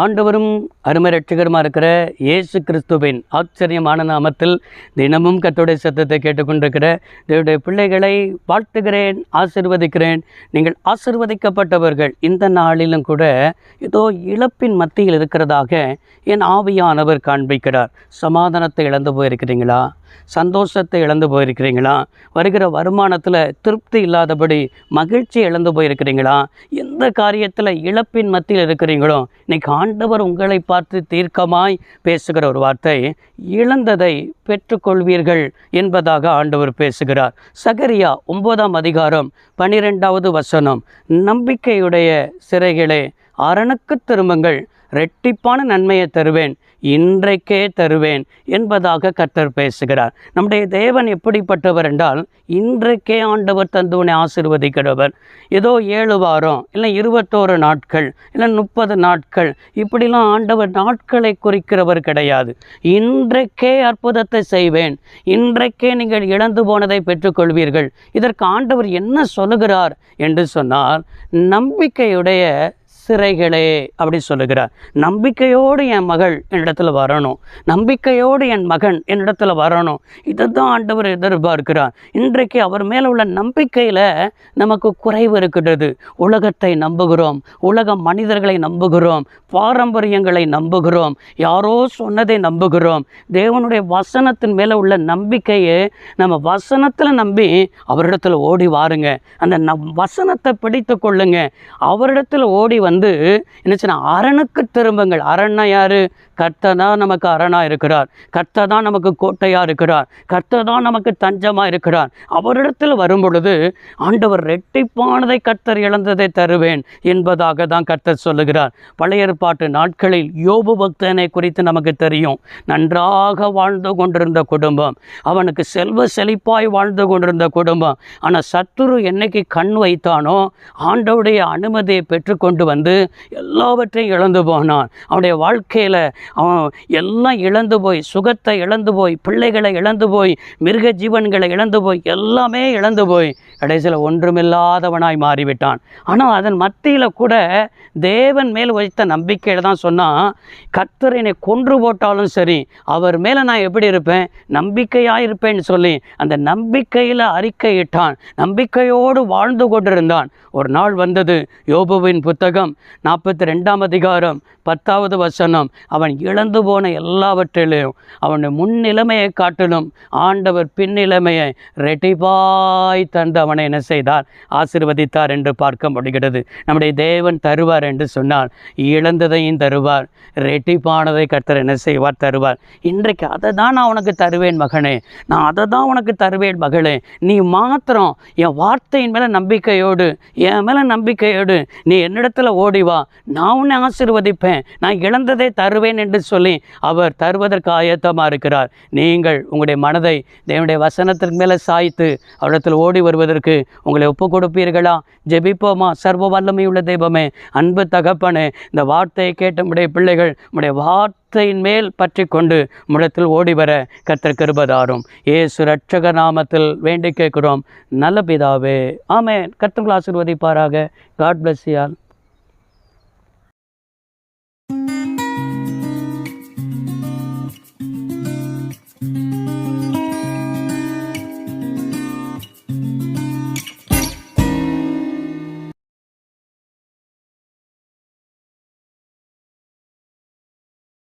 ஆண்டவரும் அருமை ரட்சகருமா இருக்கிற இயேசு கிறிஸ்துவின் ஆச்சரியமான நாமத்தில் தினமும் கர்த்தருடைய சத்தத்தை கேட்டுக்கொண்டிருக்கிற தேவடைய பிள்ளைகளை வாழ்த்துகிறேன் ஆசிர்வதிக்கிறேன். நீங்கள் ஆசிர்வதிக்கப்பட்டவர்கள் இந்த நாளிலும் கூட ஏதோ இழப்பின் மத்தியில் இருக்கிறதாக என் ஆவியானவர் காண்பிக்கிறார். சமாதானத்தை இழந்து போயிருக்கிறீங்களா? சந்தோஷத்தை இழந்து போயிருக்கிறீங்களா? வருகிற வருமானத்தில் திருப்தி இல்லாதபடி மகிழ்ச்சி இழந்து போயிருக்கிறீங்களா? எந்த காரியத்தில் இழப்பின் மத்தியில் இருக்கிறீங்களோ இன்னைக்கு ஆண்டவர் உங்களை பார்த்து தீர்க்கமாய் பேசுகிற ஒரு வார்த்தை இழந்ததை பெற்றுக்கொள்வீர்கள் என்பதாக ஆண்டவர் பேசுகிறார். சகரியா ஒன்பதாம் அதிகாரம் பனிரெண்டாவது வசனம் நம்பிக்கையுடைய சிறைகளே அரணுக்கு திரும்புங்கள். ரெட்டிப்பான நன்மையை தருவேன். இன்றைக்கே தருவேன் என்பதாக கர்த்தர் பேசுகிறார். நம்முடைய தேவன் எப்படிப்பட்டவர் என்றால் இன்றைக்கே ஆண்டவர் தந்து ஆசிர்வதிக்கிறவர். ஏதோ ஏழு வாரம் இல்லை இருபத்தோரு நாட்கள் இல்லை முப்பது நாட்கள் இப்படிலாம் ஆண்டவர் நாட்களை குறிக்கிறவர் கிடையாது. இன்றைக்கே அற்புதத்தை செய்வேன். இன்றைக்கே நீங்கள் இழந்து போனதை பெற்றுக்கொள்வீர்கள். இதற்கு ஆண்டவர் என்ன சொல்லுகிறார் என்று சொன்னால் நம்பிக்கையுடைய சிறைகளே அப்படி சொல்லுகிறார். நம்பிக்கையோடு என் மகள் என்னிடத்தில் வரணும். நம்பிக்கையோடு என் மகன் என்னிடத்துல வரணும். இதை தான் ஆண்டவர் எதிர்பார்க்கிறார். இன்றைக்கு அவர் மேலே உள்ள நம்பிக்கையில் நமக்கு குறைவு இருக்கிறது உலகத்தை நம்புகிறோம். உலக மனிதர்களை நம்புகிறோம். பாரம்பரியங்களை நம்புகிறோம். யாரோ சொன்னதை நம்புகிறோம். தேவனுடைய வசனத்தின் மேலே உள்ள நம்பிக்கையை நம்ம வசனத்தில் நம்பி அவரிடத்துல ஓடி வாருங்க. அந்த நம் வசனத்தை பிடித்து கொள்ளுங்க. அவரிடத்துல ஓடி வந்து என்ன சொன்ன அரணுக்கு திரும்புங்கள். அரண்னா யாரு? கர்த்தர் தான் நமக்கு அரணாக இருக்கிறார். கர்த்தர் தான் நமக்கு கோட்டையாக இருக்கிறார். கர்த்தர் தான் நமக்கு தஞ்சமாக இருக்கிறார். அவரிடத்தில் வரும் பொழுது ஆண்டவர் ரெட்டிப்பானதை கர்த்தர் இழந்ததை தருவேன் என்பதாக தான் கர்த்தர் சொல்லுகிறார். பழைய ஏற்பாட்டு நாட்களில் யோபு பக்தனை குறித்து நமக்கு தெரியும். நன்றாக வாழ்ந்து கொண்டிருந்த குடும்பம். அவனுக்கு செல்வ செழிப்பாய் வாழ்ந்து கொண்டிருந்த குடும்பம். ஆனால் சத்துரு என்னைக்கு கண் வைத்தானோ ஆண்டவுடைய அனுமதியை பெற்றுக்கொண்டு வந்து எல்லாவற்றையும் இழந்து போனான். அவனுடைய வாழ்க்கையில் அவன் எல்லாம் இழந்து போய் சுகத்தை இழந்து போய் பிள்ளைகளை இழந்து போய் மிருக ஜீவன்களை இழந்து போய் எல்லாமே இழந்து போய் கடைசியில் ஒன்றுமில்லாதவனாய் மாறிவிட்டான். ஆனால் அதன் மத்தியில் கூட தேவன் மேல் வைத்த நம்பிக்கையில் தான் சொன்னால் கர்த்தர் என்னை கொன்று போட்டாலும் சரி அவர் மேலே நான் எப்படி இருப்பேன்? நம்பிக்கையாக இருப்பேன்னு சொல்லி அந்த நம்பிக்கையில் அறிக்கையிட்டான். நம்பிக்கையோடு வாழ்ந்து கொண்டிருந்தான். ஒரு நாள் வந்தது யோபுவின் புத்தகம் நாற்பத்தி ரெண்டாம் அதிகாரம் பத்தாவது வசனம். அவன் இழந்து போன எல்லாவற்றிலும் அவனுடைய முன்னிலைமையை காட்டிலும் ஆண்டவர் பின்னிலைமையை ரெட்டிபாய் தந்து அவனை என்ன செய்தார்? ஆசிர்வதித்தார் என்று பார்க்க முடிகிறது. நம்முடைய தேவன் தருவார் என்று சொன்னார் இழந்ததையும் தருவார் ரெட்டிப்பானதை கர்த்தர் என்ன செய்வார்? தருவார். இன்றைக்கு அதை தான் நான் உனக்கு தருவேன் மகனே. நான் அதை தான் உனக்கு தருவேன் மகளே. நீ மாத்திரம் என் வார்த்தையின் மேலே நம்பிக்கையோடு என் மேலே நம்பிக்கையோடு நீ என்னிடத்துல ஓடி வா. நான் உன்னை ஆசிர்வதிப்பேன். நான் இழந்ததை தருவேன் என்று சொல்லி அவர் தருவதற்கு ஆயத்தமாக இருக்கிறார். நீங்கள் உங்களுடைய மனதை தேவனுடைய வசனத்திற்கு மேலே சாய்த்து அவரிடத்தில் ஓடி வருவதற்கு உங்களை ஒப்பு கொடுப்பீர்களா ஜெபிப்போமா? சர்வ வல்லமையுள்ள தெய்வமே அன்பு தகப்பனே இந்த வார்த்தையை கேட்ட உடைய பிள்ளைகள் உடைய வார்த்தையின் மேல் பற்றி கொண்டு முடத்தில் ஓடி வர கர்த்தர் கிருபதாரும். ஏசு ரட்சக நாமத்தில் வேண்டி கேட்கிறோம். நல்ல பிதாவே ஆமே கர்த்தர்கள் ஆசீர்வதிப்பாராக. God plus you